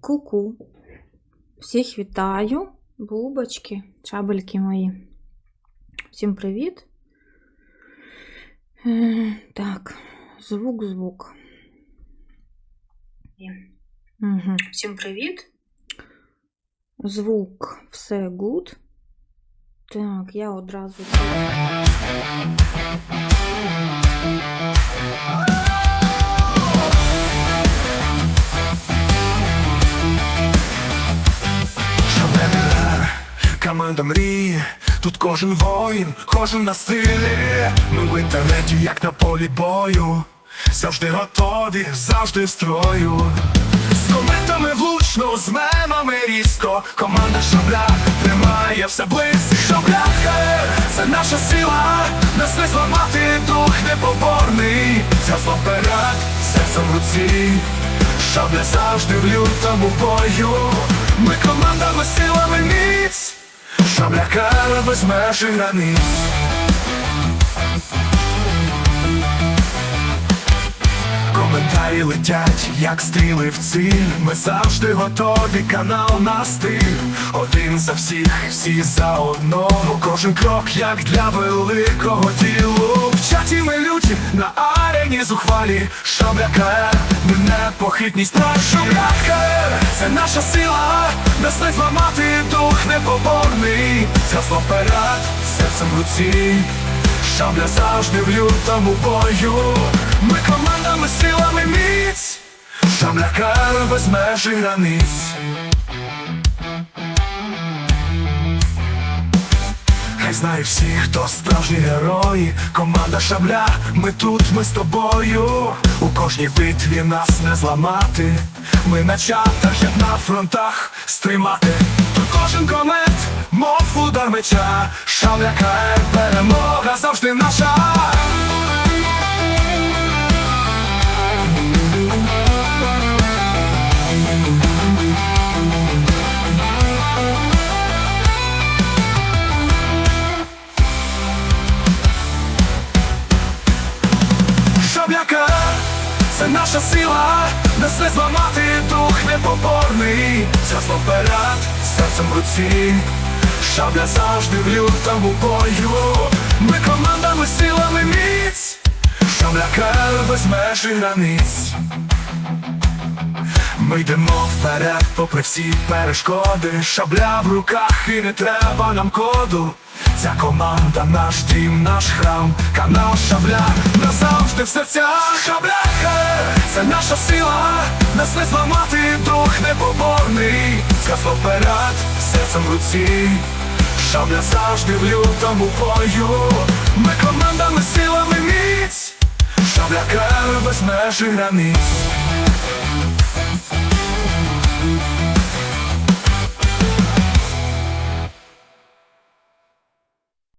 Ку-ку. Всіх вітаю, бубочки, чабельки мої. Всім привіт. Е, так, звук, звук. Угу. Всім привіт. Звук, все гуд. Так, я одразу. Команда мрії, тут кожен воїн, кожен на силі. Ми в інтернеті, як на полі бою, завжди готові, завжди в строю. З коментами влучно, з мемами різко. Команда Шабляк тримає все близько. Шабляхер, це наша сила, нас не зламати, дух непоборний. Зясло вперед, серцем в руці. Шабля завжди в лютому бою. Ми міць. Шаблякар без межі границь. Летять, як стріли в ціль. Ми завжди готові, канал на стиль. Один за всіх, всі за одного. Кожен крок, як для великого ділу. В чаті ми люті, на арені зухвалі. Шабляка, непохитність наші. Шабляка, це наша сила, нас не зламати, дух непоборний. Згасло вперед, серцем в руці. Шабля завжди в лютому бою. Ми командами силами. Шаблякар без межі границь. Хай знає всі, хто справжні герої. Команда шабля, ми тут, ми з тобою. У кожній битві нас не зламати. Ми на чатах, як на фронтах, стримати. Тут кожен комент, мов удар меча. Шабляка, перемога завжди наша. Це наша сила, нас не зламати, дух непоборний. Згасло вперед, серцем в руці. Шабля завжди в лютому бою. Ми командами силами міць. Шабляка без межі границь. Ми йдемо вперед, попри всі перешкоди. Шабля в руках і не треба нам коду. Ця команда, наш дім, наш храм, канал Шабля назавжди в серцях Шабляха, це наша сила, нас не зламати, дух непоборний. Сказло вперед, серцем в руці. Шабля завжди в лютому бою. Ми командами силами міць. Шабляка без межі границь.